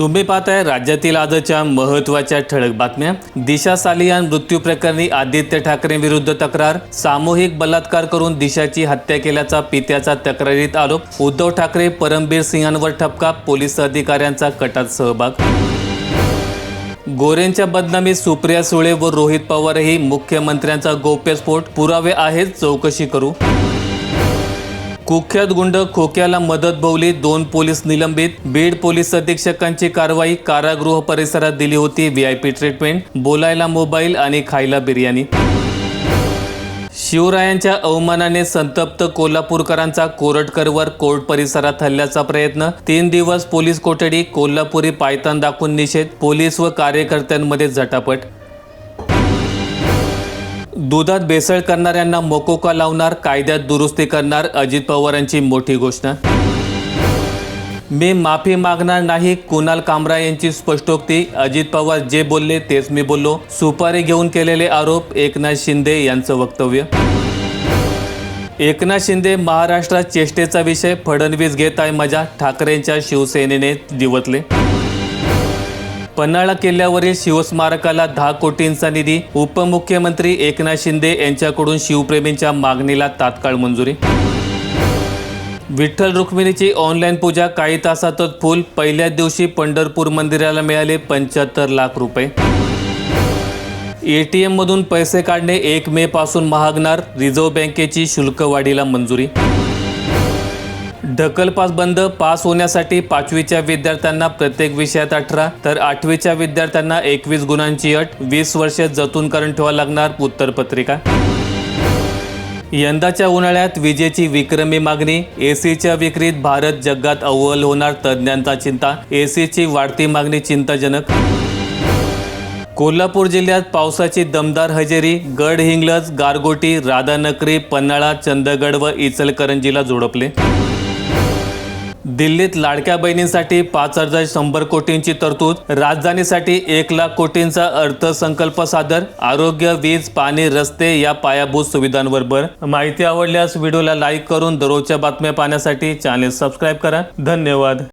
तुम्ही पाहताय राज्यातील आजच्या महत्त्वाच्या ठळक बातम्या. दिशा सालियान मृत्यू प्रकरणी आदित्य ठाकरे विरुद्ध तक्रार. सामूहिक बलात्कार करून दिशाची हत्या केल्याचा पित्याचा तक्रारीत आरोप. उद्धव ठाकरे परमबीर सिंहांवर ठपका पोलीस अधिकाऱ्यांचा कटात सहभाग. गोरेंच्या बदनामी सुप्रिया सुळे व रोहित पवारही मुख्यमंत्र्यांचा गौप्यस्फोट पुरावे आहेत चौकशी करू. कुख्यात गुंड खोक्याला मदत भोवली दोन पोलीस निलंबित. बीड पोलीस अधीक्षकांची कारवाई कारागृह परिसरात दिली होती. व्ही आय पी ट्रीटमेंट बोलायला मोबाईल आणि खायला बिर्याणी. शिवरायांच्या अवमानाने संतप्त कोल्हापूरकरांचा कोरटकरवर कोर्ट परिसरात हल्ल्याचा प्रयत्न. तीन दिवस पोलीस कोठडी कोल्हापुरी पायतान दाखवून निषेध. पोलीस व कार्यकर्त्यांमध्ये झटापट. दुधात भेसळ करणाऱ्यांना मोकोका लावणार कायद्यात दुरुस्ती करणार अजित पवारांची मोठी घोषणा? मी माफी मागणार नाही कुणाल कामरा यांची स्पष्टोक्ती. अजित पवार जे बोलले तेच मी बोललो. सुपारी घेऊन केलेले आरोप एकनाथ शिंदे यांचं वक्तव्य. एकनाथ शिंदे महाराष्ट्रात चेष्टेचा विषय फडणवीस घेत आहे मजा ठाकरेंच्या शिवसेनेने दिवतले. पन्हाळा किल्ल्यावरील शिवस्मारकाला दहा कोटींचा निधी उपमुख्यमंत्री एकनाथ शिंदे यांच्याकडून शिवप्रेमींच्या मागणीला तात्काळ मंजुरी. विठ्ठल रुक्मिणीची ऑनलाईन पूजा काही तासातच फुल. पहिल्याच दिवशी पंढरपूर मंदिराला मिळाले पंच्याहत्तर लाख रुपये. एटीएम मधून पैसे काढणे एक मे पासून महागणार. रिझर्व्ह बँकेची शुल्कवाढीला मंजुरी. ढकलपास बंद पास होण्यासाठी पाचवीच्या विद्यार्थ्यांना प्रत्येक विषयात अठरा तर आठवीच्या विद्यार्थ्यांना एकवीस गुणांची अट वीस वर्षे जतून करून ठेवा लागणार उत्तरपत्रिका. यंदाच्या उन्हाळ्यात विजेची विक्रमी मागणी एसीच्या विक्रीत भारत जगात अव्वल होणार तज्ज्ञांचा चिंता एसीची वाढती मागणी चिंताजनक. कोल्हापूर जिल्ह्यात पावसाची दमदार हजेरी गड हिंगलज गारगोटी राधानगरी पन्हाळा चंदगड व इचलकरंजीला जोडपले दिल्लीत लाडक्या बहिणींसाठी पाच हजार शंभर कोटींची तरतूद राजधानीसाठी एक लाख कोटींचा अर्थसंकल्प सादर आरोग्य वीज पाणी रस्ते या पायाभूत सुविधांवर भर. माहिती आवडल्यास व्हिडिओला लाईक करून दररोजच्या बातम्या पाहण्यासाठी चॅनेल सबस्क्राईब करा. धन्यवाद.